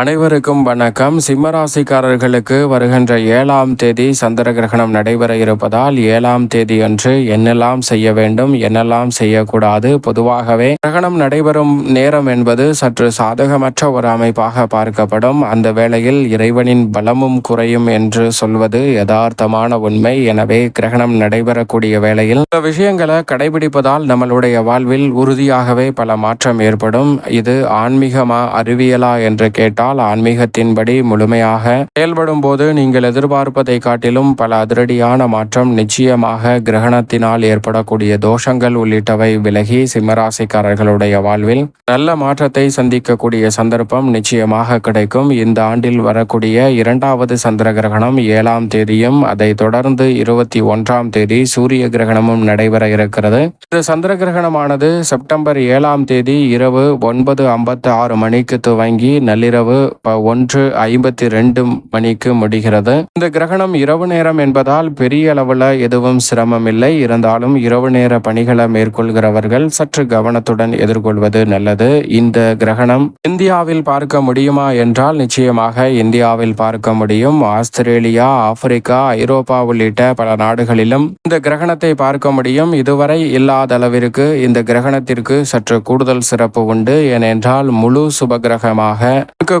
அனைவருக்கும் வணக்கம். சிம்மராசிக்காரர்களுக்கு வருகின்ற ஏழாம் தேதி சந்திர கிரகணம் நடைபெற இருப்பதால் ஏழாம் தேதி அன்று என்னெல்லாம் செய்ய வேண்டும் என்னெல்லாம் செய்யக்கூடாது? பொதுவாகவே கிரகணம் நடைபெறும் நேரம் என்பது சற்று சாதகமற்ற ஒரு அமைப்பாக பார்க்கப்படும். அந்த வேளையில் இறைவனின் பலமும் குறையும் என்று சொல்வது யதார்த்தமான உண்மை. எனவே கிரகணம் நடைபெறக்கூடிய வேளையில் இந்த விஷயங்களை கடைபிடிப்பதால் நம்மளுடைய வாழ்வில் உறுதியாகவே பல மாற்றம் ஏற்படும். இது ஆன்மீகமா அறிவியலா என்று கேட்டால் ஆன்மீகத்தின்படி முழுமையாக செயல்படும் போது நீங்கள் எதிர்பார்ப்பதை காட்டிலும் பல அதிரடியான மாற்றம் நிச்சயமாக கிரகணத்தினால் ஏற்படக்கூடிய தோஷங்கள் உள்ளிட்டவை விலகி சிம்மராசிக்காரர்களுடைய வாழ்வில் நல்ல மாற்றத்தை சந்திக்கக்கூடிய சந்தர்ப்பம் நிச்சயமாக கிடைக்கும். இந்த ஆண்டில் வரக்கூடிய இரண்டாவது சந்திர கிரகணம் ஏழாம் தேதியும் அதை தொடர்ந்து இருபத்தி ஒன்றாம் தேதி சூரிய கிரகணமும் நடைபெற இருக்கிறது. இந்த சந்திர கிரகணமானது செப்டம்பர் ஏழாம் தேதி இரவு ஒன்பது ஐம்பத்து ஆறு மணிக்கு துவங்கி நள்ளிரவு இரவு ஒன்று ஐம்பத்தி ரெண்டு மணிக்கு முடிகிறது. இந்த கிரகணம் இரவு நேரம் என்பதால் பெரிய அளவில் எதுவும் சிரமம் இல்லை. இருந்தாலும் இரவு நேர பணிகளை மேற்கொள்கிறவர்கள் சற்று கவனத்துடன் எதிர்கொள்வது நல்லது. இந்த கிரகணம் இந்தியாவில் பார்க்க முடியுமா என்றால் நிச்சயமாக இந்தியாவில் பார்க்க முடியும். ஆஸ்திரேலியா ஆப்பிரிக்கா ஐரோப்பா உள்ளிட்ட பல நாடுகளிலும் இந்த கிரகணத்தை பார்க்க முடியும். இதுவரை இல்லாத அளவிற்கு இந்த கிரகணத்திற்கு சற்று கூடுதல் சிறப்பு உண்டு. ஏனென்றால் முழு சுபகிரகமாக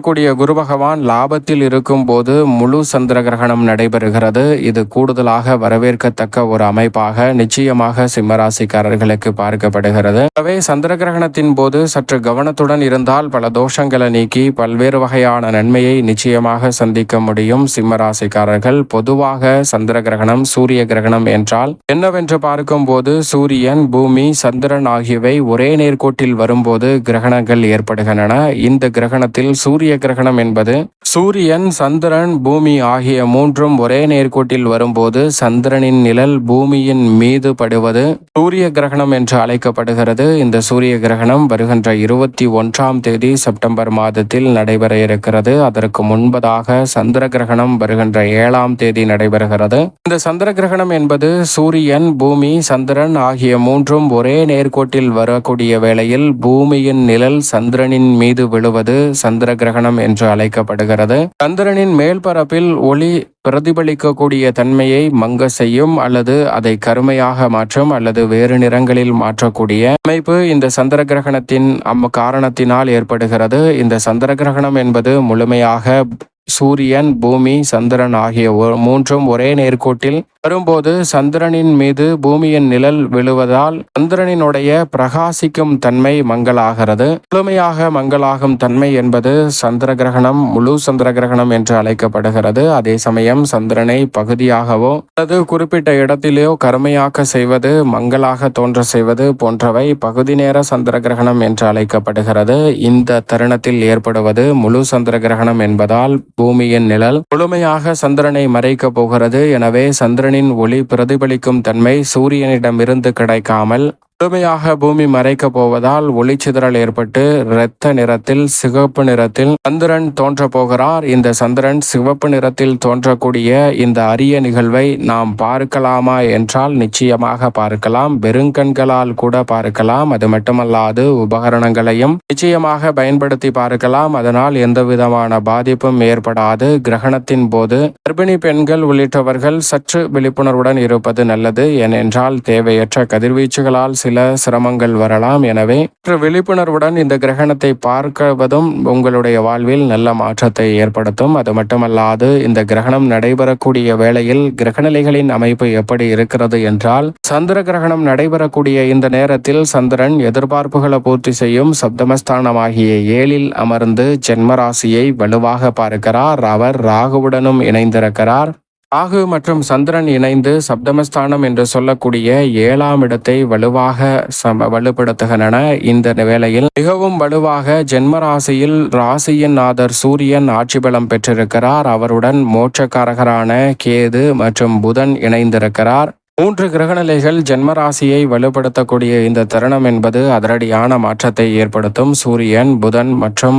இருக்கக்கூடிய குரு பகவான் லாபத்தில் இருக்கும் போது முழு சந்திர கிரகணம் நடைபெறுகிறது. இது கூடுதலாக வரவேற்கத்தக்க ஒரு அமைப்பாக நிச்சயமாக சிம்மராசிக்காரர்களுக்கு பார்க்கப்படுகிறது. எனவே சந்திர கிரகணத்தின் போது சற்று கவனத்துடன் இருந்தால் பல தோஷங்களை நீக்கி பல்வேறு வகையான நன்மையை நிச்சயமாக சந்திக்க முடியும் சிம்மராசிக்காரர்கள். பொதுவாக சந்திர கிரகணம் சூரிய கிரகணம் என்றால் என்னவென்று பார்க்கும்போது சூரியன் பூமி சந்திரன் ஆகியவை ஒரே நேர்கோட்டில் வரும்போது கிரகணங்கள் ஏற்படுகின்றன. இந்த கிரகணத்தில் சூரிய கிரகணம் என்பது சூரியன் சந்திரன் பூமி ஆகிய மூன்றும் ஒரே நேர்கோட்டில் வரும்போது சந்திரனின் நிழல் பூமியின் மீது படுவது சூரிய கிரகணம் என்று அழைக்கப்படுகிறது. இந்த சூரிய கிரகணம் வருகின்ற இருபத்தி ஒன்றாம் தேதி செப்டம்பர் மாதத்தில் நடைபெற இருக்கிறது. அதற்கு முன்பதாக சந்திர கிரகணம் வருகின்ற ஏழாம் தேதி நடைபெறுகிறது. இந்த சந்திர கிரகணம் என்பது சூரியன் பூமி சந்திரன் ஆகிய மூன்றும் ஒரே நேர்கோட்டில் வரக்கூடிய வேளையில் பூமியின் நிழல் சந்திரனின் மீது விழுவது சந்திர கிரகணம் என்று அழைக்கப்படுகிறது. சந்திரனின் மேல்பரப்பில் ஒளி பிரதிபலிக்கக்கூடிய தன்மையை மங்க செய்யும் அல்லது அதை கருமையாக மாற்றும் அல்லது வேறு நிறங்களில் மாற்றக்கூடிய அமைப்பு இந்த சந்திர கிரகணத்தின் அம்ம காரணத்தினால் ஏற்படுகிறது. இந்த சந்திர கிரகணம் என்பது முழுமையாக சூரியன் பூமி சந்திரன் ஆகிய மூன்றும் ஒரே நேர்கோட்டில் வரும்போது சந்திரனின் மீது பூமியின் நிழல் விழுவதால் சந்திரனினுடைய பிரகாசிக்கும் தன்மை மங்கலாகிறது முழுமையாக மங்கலாகும் தன்மை என்பது சந்திர கிரகணம் முழு சந்திர கிரகணம் என்று அழைக்கப்படுகிறது. அதே சமயம் சந்திரனை பகுதியாகவோ அல்லது குறிப்பிட்ட இடத்திலேயோ கருமையாக்க செய்வது மங்கலாக தோன்ற செய்வது போன்றவை பகுதி நேர சந்திர கிரகணம் என்று அழைக்கப்படுகிறது. இந்த தருணத்தில் ஏற்படுவது முழு சந்திர கிரகணம் என்பதால் பூமியின் நிழல். முழுமையாக சந்திரனை மறைக்கப் போகிறது. எனவே சந்திரனின் ஒளி பிரதிபலிக்கும் தன்மை சூரியனிடமிருந்து கிடைக்காமல் முழுமையாக பூமி மறைக்கப் போவதால் ஒளிச்சிதறல் ஏற்பட்டு இரத்த நிறத்தில் சிவப்பு நிறத்தில் சந்திரன் தோன்றப் போகிறார். இந்த சந்திரன் சிவப்பு நிறத்தில் தோன்றக்கூடிய இந்த அரிய நிகழ்வை நாம் பார்க்கலாமா என்றால் நிச்சயமாக பார்க்கலாம். வெறுங்கண்களால் கூட பார்க்கலாம். அது மட்டுமல்லாது உபகரணங்களையும் நிச்சயமாக பயன்படுத்தி பார்க்கலாம். அதனால் எந்த விதமான பாதிப்பும் ஏற்படாது. கிரகணத்தின் போது கர்ப்பிணி பெண்கள் உள்ளிட்டவர்கள் சற்று விழிப்புணர்வுடன் இருப்பது நல்லது. ஏனென்றால் தேவையற்ற கதிர்வீச்சுகளால் சில சிரமங்கள் வரலாம். எனவே விழிப்புணர்வுடன் இந்த கிரகணத்தை பார்க்குவதும் உங்களுடைய வாழ்வில் நல்ல மாற்றத்தை ஏற்படுத்தும். அது மட்டுமல்லாது இந்த கிரகணம் நடைபெறக்கூடிய வேளையில் கிரகநிலைகளின் அமைப்பு எப்படி இருக்கிறது என்றால் சந்திர கிரகணம் நடைபெறக்கூடிய இந்த நேரத்தில் சந்திரன் எதிர்பார்ப்புகளை பூர்த்தி செய்யும் சப்தமஸ்தானமாகிய ஏழில் அமர்ந்து ஜென்மராசியை வலுவாக பார்க்கிறார். அவர் ராகுவுடனும் இணைந்திருக்கிறார். ராகு மற்றும் சந்திரன் இணைந்து சப்தமஸ்தானம் என்று சொல்லக்கூடிய ஏழாம் இடத்தை வலுவாக சம வலுப்படுத்துகின்றன. இந்த வேளையில் மிகவும் வலுவாக ஜென்மராசியில் ராசியின் நாதர் சூரியன் ஆட்சி பலம் பெற்றிருக்கிறார். அவருடன் மோட்சக்காரகரான கேது மற்றும் புதன் இணைந்திருக்கிறார். மூன்று கிரகநிலைகள் ஜென்மராசியை வலுப்படுத்தக்கூடிய இந்த தருணம் என்பது அதிரடியான மாற்றத்தை ஏற்படுத்தும். சூரியன் புதன் மற்றும்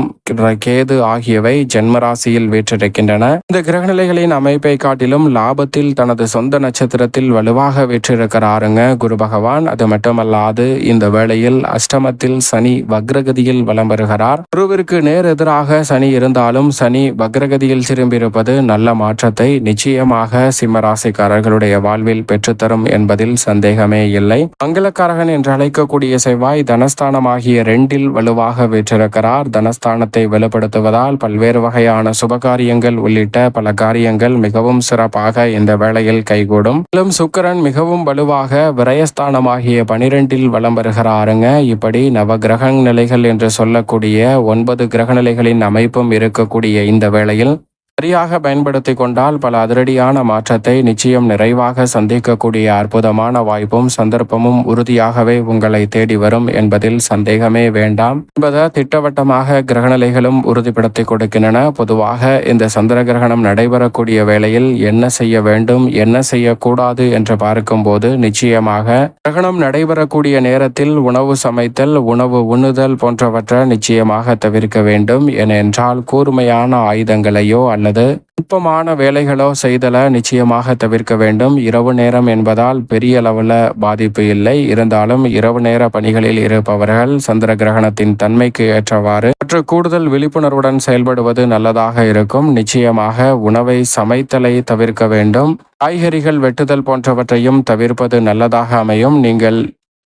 கேது ஆகியவை ஜென்மராசியில் வீற்றிருக்கின்றன. இந்த கிரகநிலைகளின் அமைப்பை காட்டிலும் லாபத்தில் தனது சொந்த நட்சத்திரத்தில் வலுவாக வீற்றிருக்கிறாருங்க குரு பகவான். அது மட்டுமல்லாது இந்த வேளையில் அஷ்டமத்தில் சனி வக்ரகதியில் வலம் வருகிறார். குருவிற்கு நேர் எதிராக சனி இருந்தாலும் சனி வக்ரகதியில் திரும்பியிருப்பது நல்ல மாற்றத்தை நிச்சயமாக சிம்மராசிக்காரர்களுடைய வாழ்வில் பெற்று தரும் என்பதில் சந்தேகமே இல்லை. மங்களக்காரகன் என்று அழைக்கக்கூடிய செவ்வாய் தனஸ்தானமாகிய ரெண்டில் வலுவாக வீற்றிருக்கிறார். தனஸ்தானத்தை வலுப்படுத்துவதால் பல்வேறு வகையான சுபகாரியங்கள் உள்ளிட்ட பல காரியங்கள் மிகவும் சிறப்பாக இந்த வேளையில் கைகூடும். மேலும் சுக்கரன் மிகவும் வலுவாக விரயஸ்தானமாகிய பனிரெண்டில் வலம் வருகிறாருங்க. இப்படி நவ கிரக நிலைகள் என்று சொல்லக்கூடிய ஒன்பது கிரக நிலைகளின் அமைப்பும் இருக்கக்கூடிய இந்த வேளையில் சரியாக பயன்படுத்தி கொண்டால் பல அதிரடியான மாற்றத்தை நிச்சயம் நிறைவாக சந்திக்கக்கூடிய அற்புதமான வாய்ப்பும் சந்தர்ப்பமும் உறுதியாகவே உங்களை தேடி வரும் என்பதில் சந்தேகமே வேண்டாம். என்பதை திட்டவட்டமாக கிரகநிலைகளும் உறுதிப்படுத்தி கொடுக்கின்றன. பொதுவாக இந்த சந்திர கிரகணம் நடைபெறக்கூடிய வேளையில் என்ன செய்ய வேண்டும் என்ன செய்யக்கூடாது என்று பார்க்கும்போது நிச்சயமாக கிரகணம் நடைபெறக்கூடிய நேரத்தில் உணவு சமைத்தல் உணவு உண்ணுதல் போன்றவற்றை நிச்சயமாக தவிர்க்க வேண்டும். ஏனென்றால் கூர்மையான ஆயுதங்களையோ நல்லது நுட்பமான வேலைகளோ செய்தல நிச்சயமாக தவிர்க்க வேண்டும். இரவு நேரம் என்பதால் பெரிய அளவில் பாதிப்பு இல்லை. இருந்தாலும் இரவு நேர பணிகளில் இருப்பவர்கள் சந்திர கிரகணத்தின் தன்மைக்கு ஏற்றவாறு மற்ற கூடுதல் விழிப்புணர்வுடன் செயல்படுவது நல்லதாக இருக்கும். நிச்சயமாக உணவை சமைத்தலை தவிர்க்க வேண்டும். காய்கறிகள் வெட்டுதல் போன்றவற்றையும் தவிர்ப்பது நல்லதாக அமையும். நீங்கள்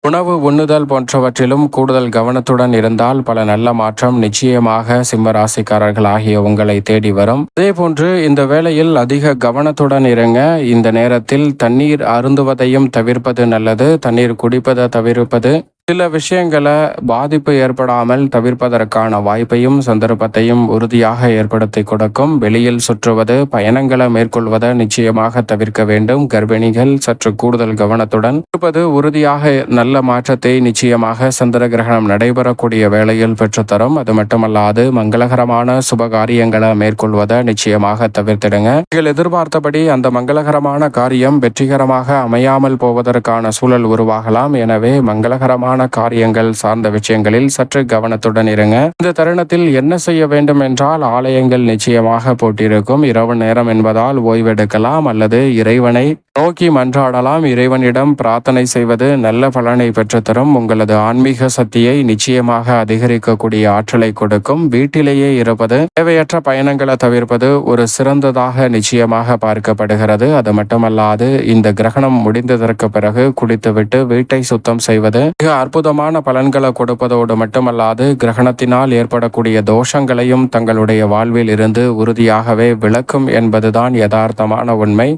உணவு உண்ணுதல் போன்றவற்றிலும் கூடுதல் கவனத்துடன் இருந்தால் பல நல்ல மாற்றம் நிச்சயமாக சிம்ம ராசிக்காரர்கள் ஆகிய உங்களை தேடி வரும். அதே போன்று இந்த வேளையில் அதிக கவனத்துடன் இருங்க. இந்த நேரத்தில் தண்ணீர் அருந்துவதையும் தவிர்ப்பது நல்லது. தண்ணீர் குடிப்பதை தவிர்ப்பது சில விஷயங்களை பாதிப்பு ஏற்படாமல் தவிர்ப்பதற்கான வாய்ப்பையும் சந்தர்ப்பத்தையும் உறுதியாக ஏற்படுத்தி கொடுக்கும். வெளியில் சுற்றுவது பயணங்களை மேற்கொள்வதை நிச்சயமாக தவிர்க்க வேண்டும். கர்ப்பிணிகள் சற்று கூடுதல் கவனத்துடன் இருப்பது உறுதியாக நல்ல மாற்றத்தை நிச்சயமாக சந்திர கிரகணம் நடைபெறக்கூடிய வேளையில் பெற்றுத்தரும். அது மட்டுமல்லாது மங்களகரமான சுபகாரியங்களை மேற்கொள்வதை நிச்சயமாக தவிர்த்திடுங்க. நீங்கள் எதிர்பார்த்தபடி அந்த மங்களகரமான காரியம் வெற்றிகரமாக அமையாமல் போவதற்கான சூழல் உருவாகலாம். எனவே மங்களகரமான முக்கியமான காரியங்கள் சார்ந்த விஷயங்களில் சற்று கவனத்துடன் இருங்க. இந்த தருணத்தில் என்ன செய்ய வேண்டும் என்றால் ஆலயங்கள் நிச்சயமாக போட்டிருக்கும். இரவு நேரம் என்பதால் ஓய்வெடுக்கலாம் அல்லது இறைவனை நோக்கி மன்றாடலாம். இறைவனிடம் பிரார்த்தனை செய்வது நல்ல பலனை பெற்றுத்தரும். உங்களது ஆன்மீக சக்தியை நிச்சயமாக அதிகரிக்கக்கூடிய ஆற்றலை கொடுக்கும். வீட்டிலேயே இருப்பது தேவையற்ற பயணங்களை தவிர்ப்பது ஒரு சிறந்ததாக நிச்சயமாக பார்க்கப்படுகிறது. அது மட்டுமல்லாது இந்த கிரகணம் முடிந்ததற்கு பிறகு குளித்துவிட்டு வீட்டை சுத்தம் செய்வது மிக அற்புதமான பலன்களை கொடுப்பதோடு மட்டுமல்லாது கிரகணத்தினால் ஏற்படக்கூடிய தோஷங்களையும் தங்களுடைய வாழ்வில் இருந்து உறுதியாகவே விளக்கும் என்பதுதான் யதார்த்தமான உண்மை.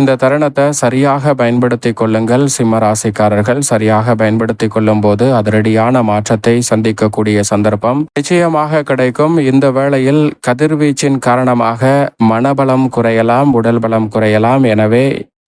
இந்த தருணத்தை சரியாக பயன்படுத்தி கொள்ளுங்கள். சிம்ம ராசிக்காரர்கள் சரியாக பயன்படுத்தி கொள்ளும் போது அதிரடியான மாற்றத்தை சந்திக்கக்கூடிய சந்தர்ப்பம் நிச்சயமாக கிடைக்கும். இந்த வேளையில் கதிர்வீச்சின் காரணமாக மனபலம் குறையலாம் உடல் பலம் குறையலாம். எனவே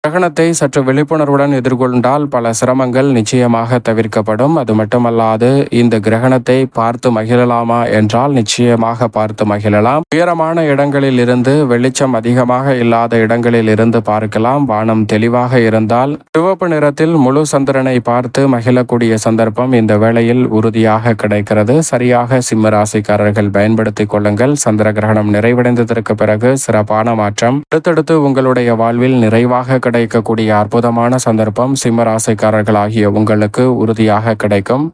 கிரகணத்தை சற்று விழிப்புணர்வுடன் எதிர்கொண்டால் பல சிரமங்கள் நிச்சயமாக தவிர்க்கப்படும். அது மட்டுமல்லாது இந்த கிரகணத்தை பார்த்து மகிழலாமா என்றால் நிச்சயமாக பார்த்து மகிழலாம். உயரமான இடங்களில் இருந்து வெளிச்சம் அதிகமாக இல்லாத இடங்களில் இருந்து பார்க்கலாம். வானம் தெளிவாக இருந்தால் சிவப்பு நிறத்தில் முழு சந்திரனை பார்த்து மகிழக்கூடிய சந்தர்ப்பம் இந்த வேளையில் உறுதியாக கிடைக்கிறது. சரியாக சிம்ம ராசிக்காரர்கள் பயன்படுத்திக் கொள்ளுங்கள். சந்திர கிரகணம் நிறைவடைந்ததற்கு பிறகு சிறப்பான மாற்றம். அடுத்தடுத்து உங்களுடைய வாழ்வில் நிறைவாக கிடைக்கக்கூடிய அற்புதமான சந்தர்ப்பம் சிம்ம ஆகிய உங்களுக்கு உறுதியாக கிடைக்கும்.